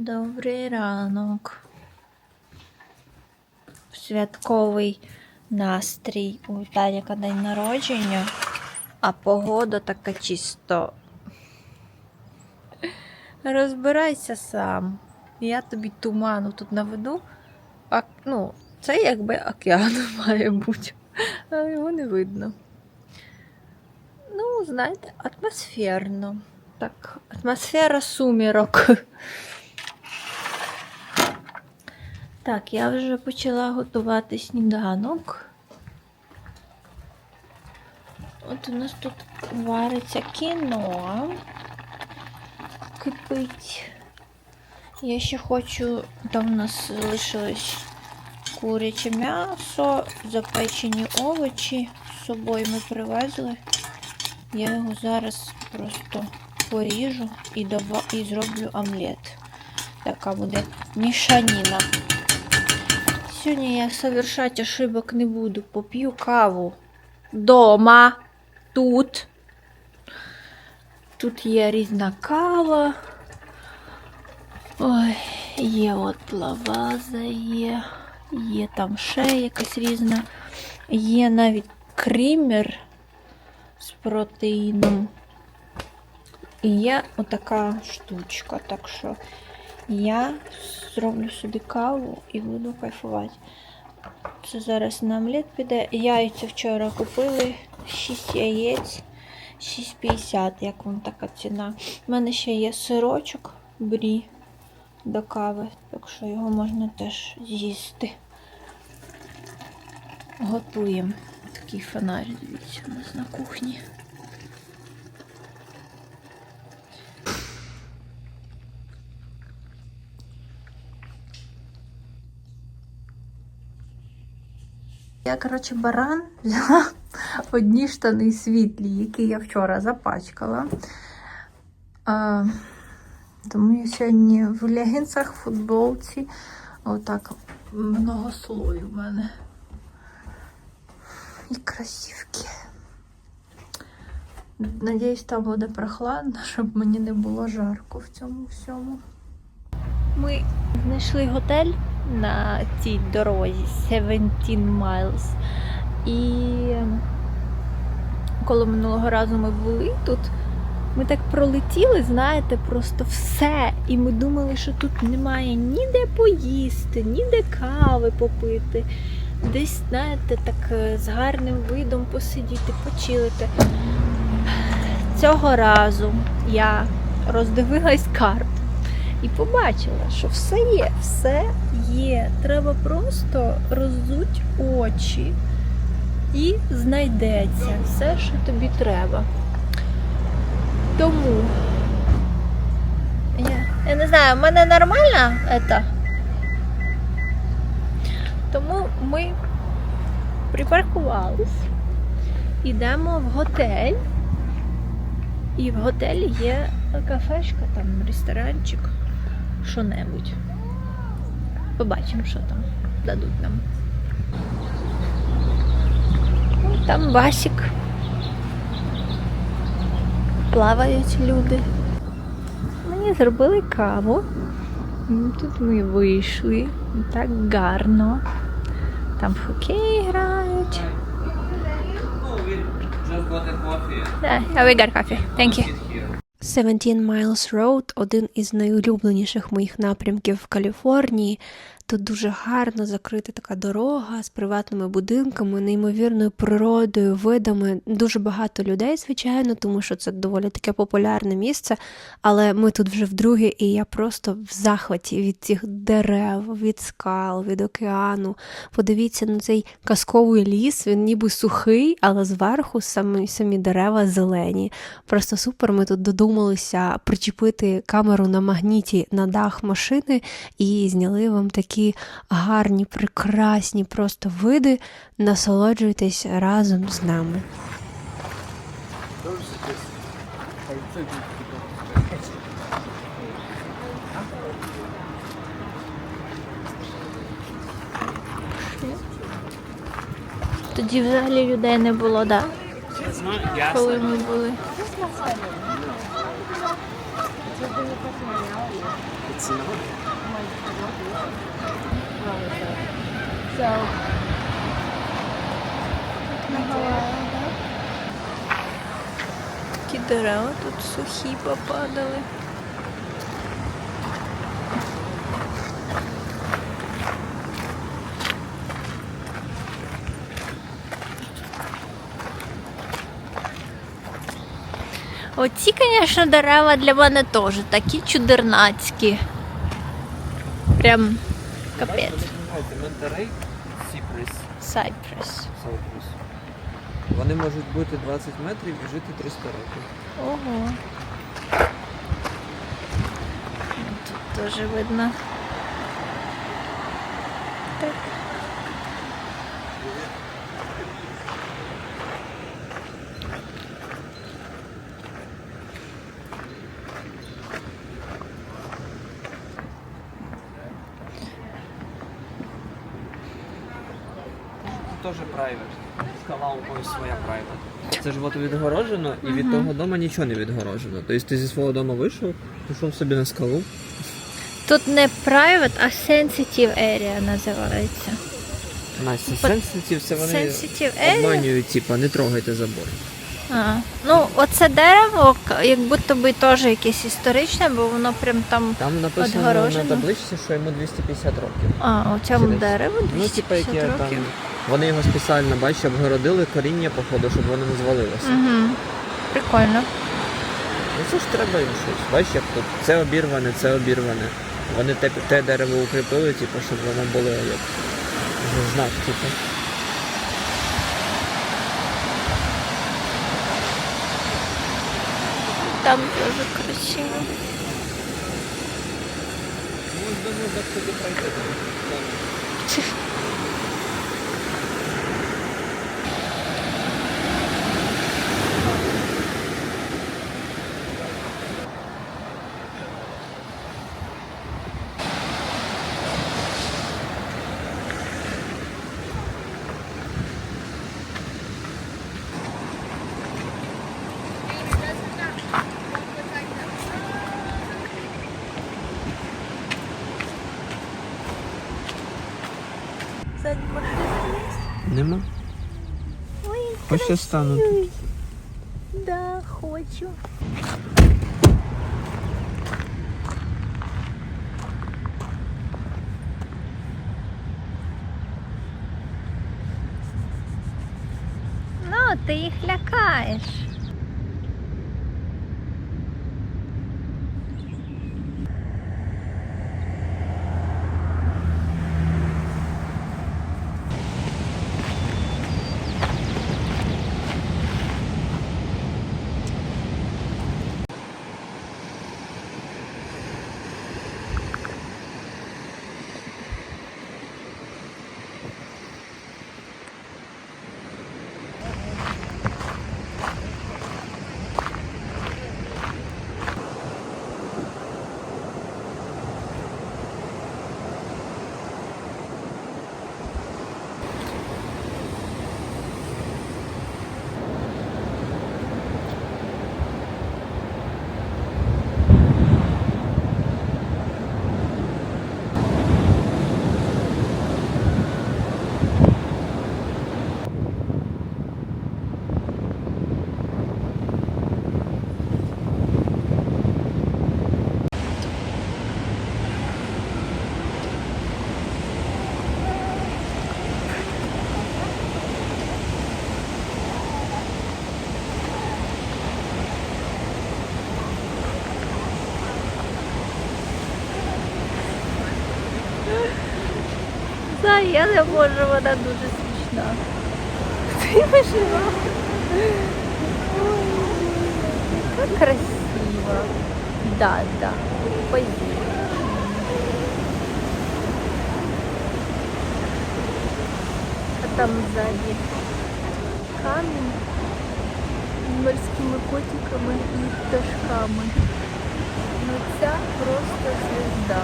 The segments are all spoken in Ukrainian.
Добрий ранок. Святковий настрій. У Віталіка день народження, а погода така чисто. Розбирайся сам. Я тобі туману тут наведу. А, ну, це якби океан має бути, але його не видно. Ну, знаєте, атмосферно. Так, атмосфера сумірок. Так, я вже почала готувати сніданок. От у нас тут вариться кіно. Кипить. Я ще хочу, там у нас залишилось куряче м'ясо, запечені овочі з собою ми привезли. Я його зараз просто поріжу і, дава, і зроблю омлет. Така буде мішаніна. Сьогодні я совершать ошибок не буду. Поп'ю каву дома. Тут. Тут є різна кава. Ой, є от лаваза є. Є там ще якась різна. Є навіть кример з протеїном. І є отака штучка. Так що я зроблю собі каву і буду кайфувати. Це зараз на омлет піде. Яйця вчора купили 6 яєць, 6,50, як вам така ціна. У мене ще є сирочок брі до кави, так що його можна теж з'їсти. Готуємо. Такий фонарь, дивіться, у нас на кухні. Я, коротше, баран взяла одні штани світлі, які я вчора запачкала. А, тому я сьогодні в легінцях, футболці. Отак много слою в мене. І красивки. Надіюсь, там буде прохладно, щоб мені не було жарко в цьому всьому. Ми знайшли готель на цій дорозі 17 miles. І коли минулого разу ми були тут, ми так пролетіли, знаєте, просто все. І ми думали, що тут немає ніде поїсти, ніде кави попити. Десь, знаєте, так е, з гарним видом посидіти, почилити. Цього разу я роздивилась карту і побачила, що все є, все є. Треба просто роззуть очі і знайдеться все, що тобі треба. Тому я, я не знаю, в мене нормально це. Тому ми припаркувались, йдемо в готель. І в готелі є кафешка, там ресторанчик, що-небудь. Побачимо, що там дадуть нам. Ну, Там басік. Плавають люди. Мені зробили каву. Тут ми вийшли. Так гарно. Там в хокей грають. Just got a coffee. Yeah, coffee. Thank you. 17 Miles Road – один із найулюбленіших моїх напрямків в Каліфорнії. Тут дуже гарно закрита така дорога з приватними будинками, неймовірною природою, видами. Дуже багато людей, звичайно, тому що це доволі таке популярне місце. Але ми тут вже вдруге, і я просто в захваті від цих дерев, від скал, від океану. Подивіться на цей казковий ліс, він ніби сухий, але зверху самі, самі дерева зелені. Просто супер. Ми тут додумалися причепити камеру на магніті на дах машини і зняли вам такі гарні, прекрасні просто види. Насолоджуйтесь разом з нами. Тоді взагалі людей не було, так? Gas. Коли ми були. It's not. So. Такі дерева тут сухі попадали. Оці, звісно, дерева для мене теж такі чудернацькі. Прям капець. Монтерей, Cypress, Cypress. Cypress. Вони можуть бути 20 метрів і жити 300 років. Ого. Тут теж видно. Так. Тут теж private. Скала у когось своя private. Це ж от відгорожено, і від того дому нічого не відгорожено. Тобто ти зі свого дому вийшов, пішов собі на скалу. Тут не private, а sensitive area називається. Настя, But- sensitive, це вони Sensitive area? обманюють, типа, не трогайте забор. А, ну, оце дерево, к- як будто би теж якесь історичне, бо воно прям там. Там написано Відгорожено? на табличці, що йому 250 років. А, у цьому Чи десь? дереву Ну, типа, 250 яке там. років. Вони його спеціально, бачиш, обгородили коріння, походу, щоб воно не звалилося. Угу. Прикольно. Ну це ж треба їм щось. Бачиш, як тут це обірване, це обірване. Вони те, те дерево укріпили, типу, щоб воно було як знак, типу. Там дуже красиво. Думаю, так туди пройти. Ой, Ось я не можу, вона дуже смішна. Ти вижила. Як красиво. Да, да. Позі. А там сзади камінь з морськими котиками і пташками. Ну ця просто звезда.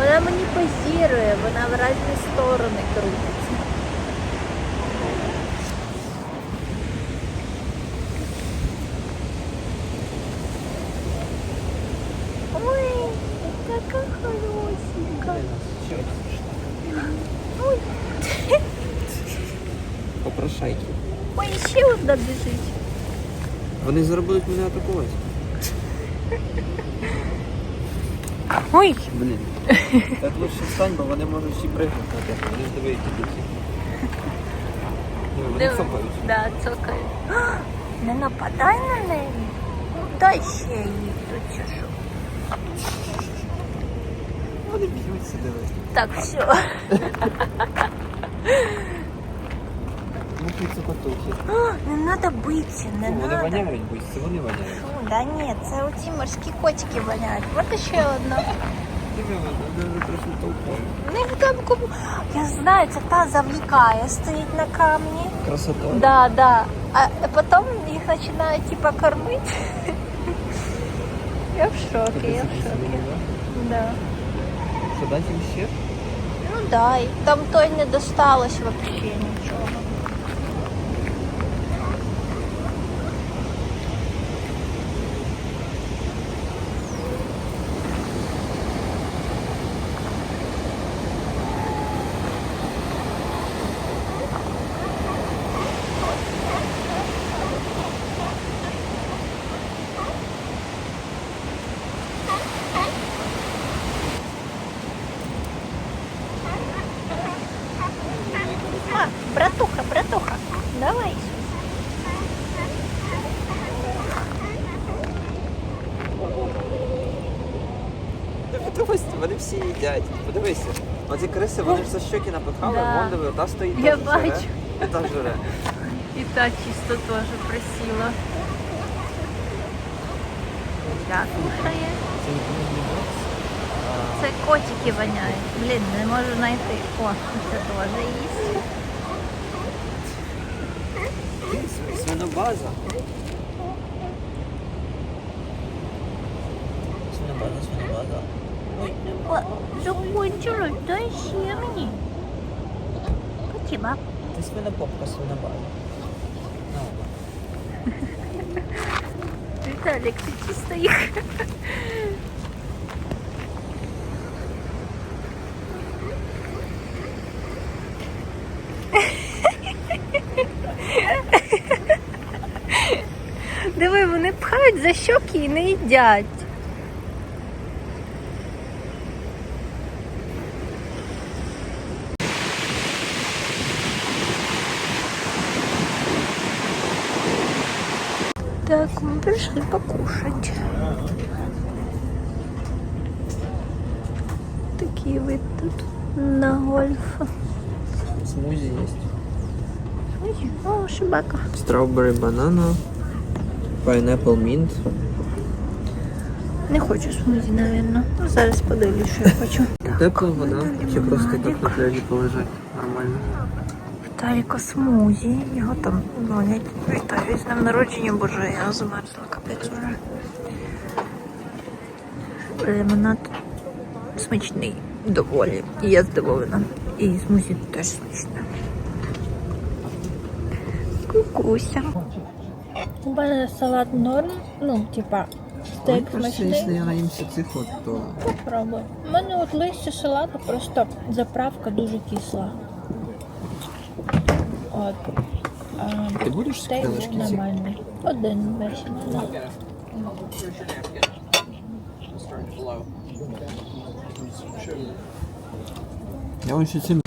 Она мені позірує, вона в різні сторони крутиться. Ой, какая хорошенькая! Попрошайки. Ой, ще одна біжить. Вони зараз будуть мене атакувати. Ой! Блин. Так лучше встань, бо вони можуть всі пригнути на тебе. Вони ж диви, які дикі. Вони Диви. цокають. Да, цокаю. Не нападай на неї. Дай ще їй тут чи що. Вони б'ються, диви. Так, все. Ну ти цокотухи. Не треба битися, не Вони треба. воняють, будь, це вони воняють. Да ні, це оці морські котики воняють. От ще одна. Них там кому. Я знаю, це та завлікає, стоїть на камні. Красота. Да, да. А потім їх починають типа кормити. Я в шокі, я в шокі. Да. Що дати їм ще? Ну да, там той не досталось вообще нічого. А, братуха, братуха, давай. Подивись, вони всі їдять. Подивися. Криси, вони ж за щоки напихали, Да. вон диви, та стоїть Я теж бачу. жере. І та жере. І та чисто теж присіла. Так, кушає. Це не нравиться. Це котики воняють. Блін, не можу знайти. О, це теж їсть. Св- Свинобаза. Свинобаза, свинобаза. Закончилось, дай ще мені. Спасибо. ти свинопопка, свинобаза. На, Віталік, ти чисто їх. Диви, вони пхають за щоки і не їдять. Так, мы пришли покушать. Такие вы тут на гольф. Смузі є. Ой, О, шибака. Strawberry banana, pineapple mint. Не хочу смузі, наверное. Ну, зараз подивлюсь, що я хочу. Тепла вода, чи просто так на пляжі полежать нормально. Віталіка смузі. Його там дзвонять. Вітаю з днем народження, боже, я замерзла капець уже. Лимонад смачний доволі. І я здивована. І смузі теж смачне. Кукуся. У мене салат норм, ну, типа, стейк Просто, якщо я наїмся цих от, то Попробуй. У мене от листя салату просто заправка дуже кисла. От. А, ти будеш стейк скрилишки ці? нормальний. Один весь. Я ось цим.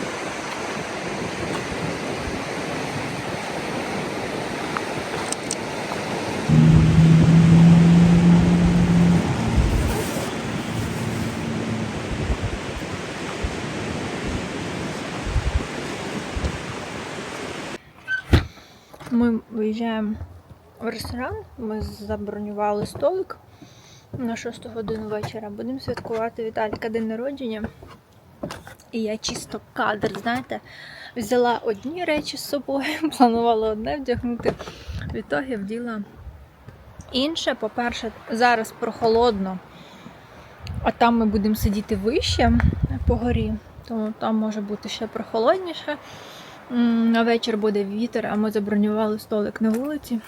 Ми виїжджаємо в ресторан. Ми забронювали столик на 6 годину вечора. Будемо святкувати Віталіка день народження. І я чисто кадр, знаєте, взяла одні речі з собою, планувала одне вдягнути. В ітогі вділа інше. По-перше, зараз прохолодно, а там ми будемо сидіти вище по горі, тому там може бути ще прохолодніше. На вечір буде вітер, а ми забронювали столик на вулиці.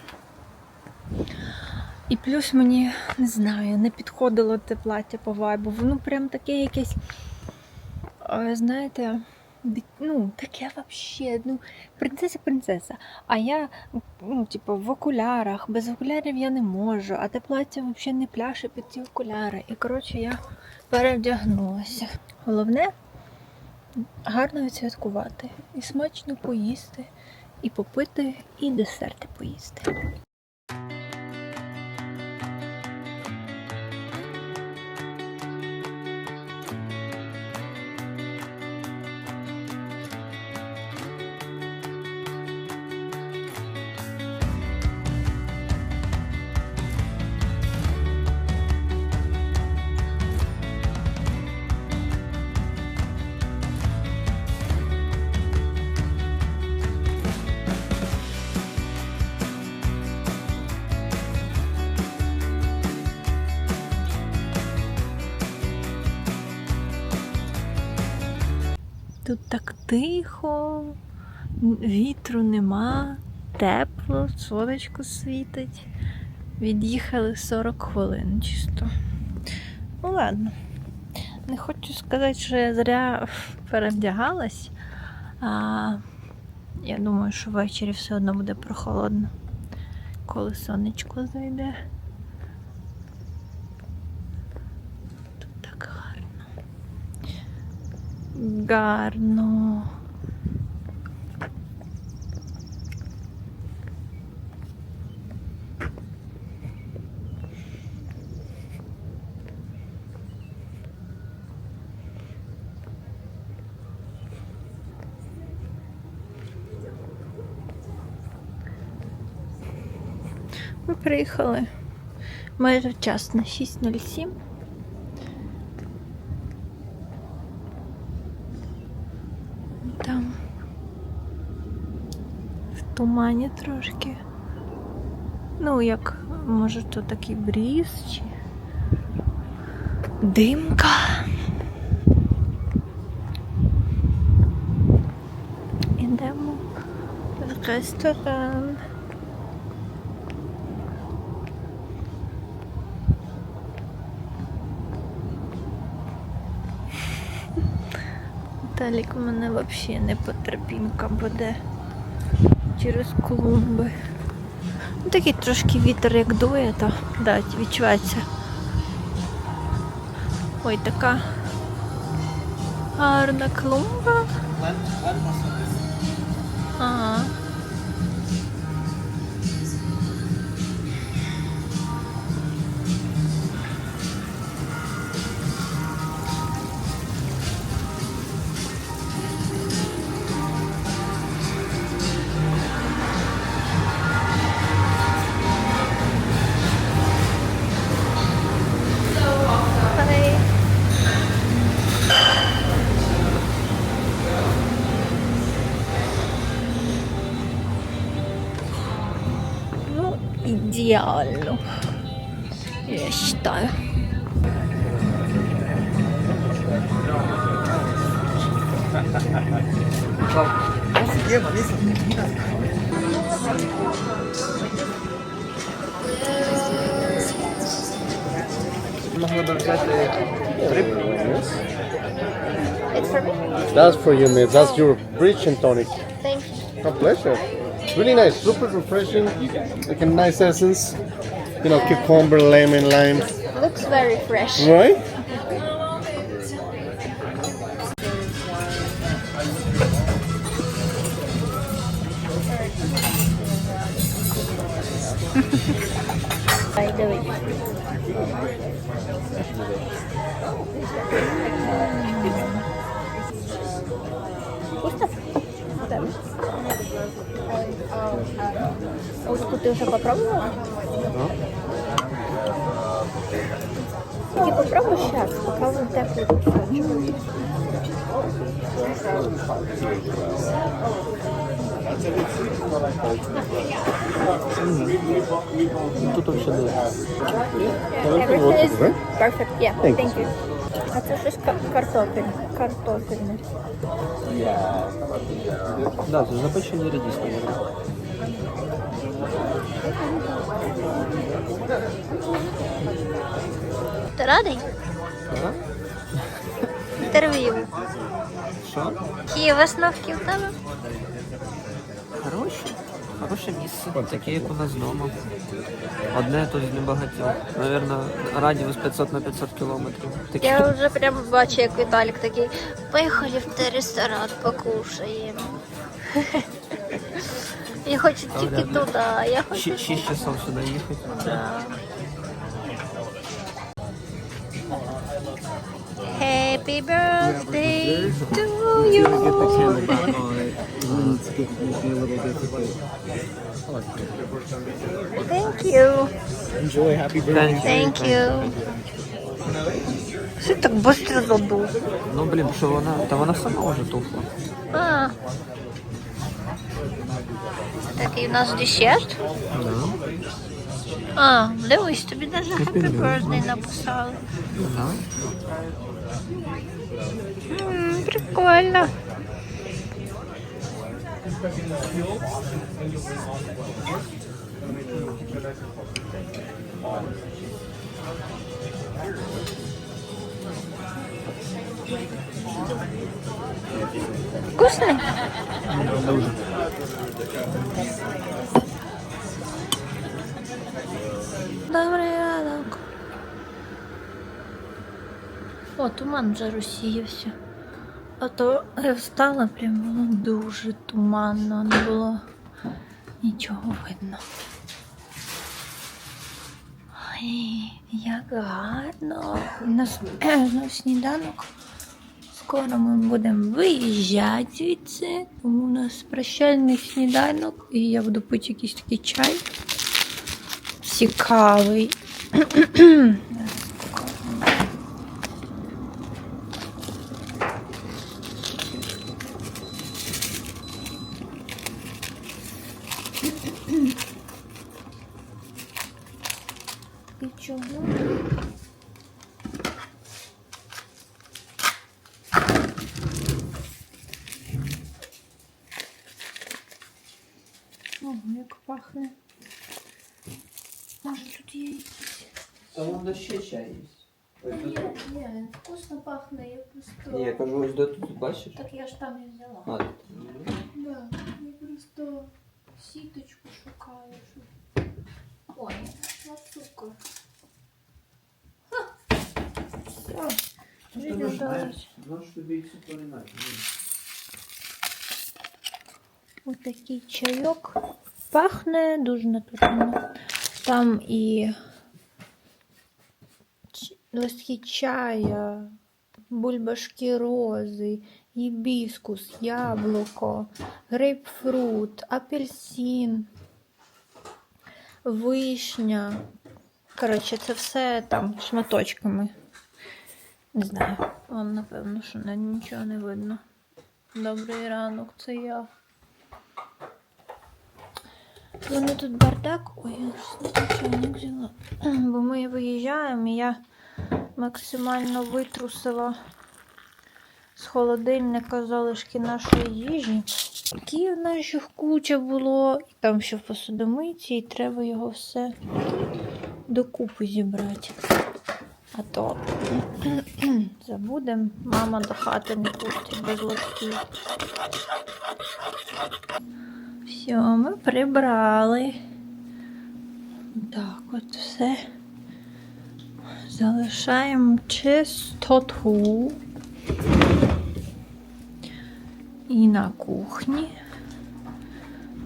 І плюс мені не знаю, не підходило те плаття по вайбу. Воно прям таке якесь знаєте, ну, таке вообще, ну, принцеса принцеса. А я, ну, типу, в окулярах, без окулярів я не можу, а те плаття взагалі не пляше під ці окуляри. І коротше я перевдягнулася. Головне гарно відсвяткувати. І смачно поїсти, і попити, і десерти поїсти. Тут так тихо, вітру нема, тепло, сонечко світить. Від'їхали 40 хвилин чисто. Ну ладно. Не хочу сказати, що я зря перевдягалась. А, я думаю, що ввечері все одно буде прохолодно, коли сонечко зайде. Гарно. Ми приїхали майже вчасно, 6.07. тумані трошки. Ну, як може то такий бріз чи димка. Ідемо в ресторан. Талік мене взагалі не потерпінка буде через клумби. Ну, такий трошки вітер як дує, то да, відчувається. Ой, така гарна клумба. Ага. Ya Allah. It's for me. That's for you, miss. That's your bridge and tonic. Thank you. A pleasure. Really nice, super refreshing, like a nice essence. You know, cucumber, lemon, lime. Looks very fresh. Right? Ты уже попробовала? Да. Ты попробуй сейчас, пока вот так вот кусочек. Ну, тут вообще да. Everything is perfect. Yeah, thank, thank you. you. А це щось картопель. Картопельне. Да, це запечені редис, наверное. Ти радий? Ага. Інтерв'ю. Що? Які висновки в тебе? Хороше. Хороше місце, таке як у нас вдома. Одне тут з небагатьох. Навірно, радіус 500 на 500 кілометрів. Таке. Я вже прямо бачу, як Віталік такий. Поїхали в той ресторан, покушаємо. Я хочу тільки туди, я хочу. 6 часов сюди їхати. Да. Happy birthday to you. Thank you. Enjoy. Happy birthday. Thank you. Що так швидко забув? Ну блін, що вона. Та вона сама вже тухла. А. Такий у нас десерт. А, дивись, тобі навіть Happy Birthday написали. М, Прикольно. Вкусный? Добрий ранок. О, туман вже розсіявся. А то я встала, прям було дуже туманно, не було нічого видно. Ой, як гарно. Нас знов сніданок. Скоро ми будемо виїжджати звідси, у нас прощальний сніданок, і я буду пити якийсь такий чай. Цікавий. І чому? Ого, як пахне. Може тут є якісь. Та воно ще чай є. Ні, ні, вкусно пахне, я просто. Ні, я кажу, ось до тут бачиш? Так я ж там і взяла. А, Да, я просто сіточку шукаю. Щоб... Ой, на цукор. Ха! Все. Жизнь удалась. Знаєш, тобі цукру немає. Ось такий чайок. Пахне дуже натурально. Там і листки чая, бульбашки рози, гібіскус, яблуко, грейпфрут, апельсин, вишня. Коротше, це все там шматочками. Не знаю. Вон, напевно, що нічого не видно. Добрий ранок, це я. Вони тут бардак. Ой, я ж не взяла. Бо ми виїжджаємо і я максимально витрусила з холодильника залишки нашої їжі. Які в нас ще куча було, і там ще в посудомийці, і треба його все докупи зібрати. А то забудемо, мама до хати не пустить без лотків. Все, ми прибрали. Так, от все. Залишаємо чистоту. І на кухні.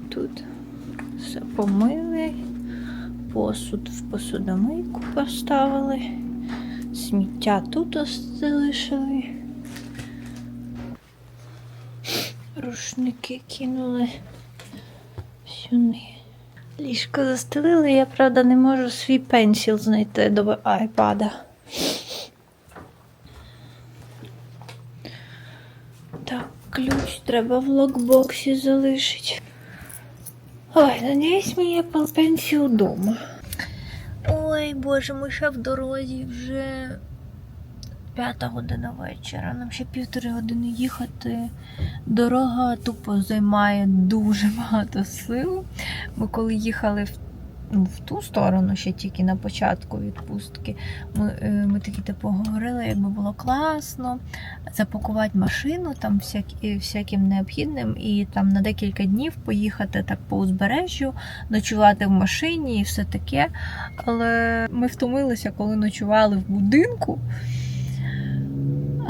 Тут все помили. Посуд в посудомийку поставили. Сміття тут залишили. Рушники кинули сюди. Ліжко застелили, я, правда, не можу свій пенсіл знайти до айпада. Так, ключ треба в локбоксі залишити. Ой, надіюсь, мені Apple Pencil вдома. Ой, боже, ми ще в дорозі вже п'ята година вечора. Нам ще півтори години їхати. Дорога тупо займає дуже багато сил. Ми коли їхали в ну, в ту сторону, ще тільки на початку відпустки. Ми, е, ми такі типу говорили, якби було класно запакувати машину там всякі, всяким необхідним, і там на декілька днів поїхати так по узбережжю, ночувати в машині і все таке. Але ми втомилися, коли ночували в будинку.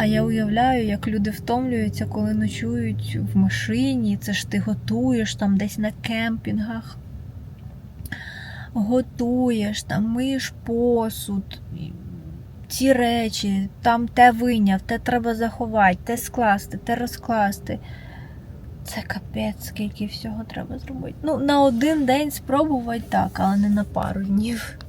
А я уявляю, як люди втомлюються, коли ночують в машині. Це ж ти готуєш там десь на кемпінгах. Готуєш, там миєш посуд, ці речі, там те виняв, те треба заховати, те скласти, те розкласти. Це капець, скільки всього треба зробити. Ну, на один день спробувати так, але не на пару днів.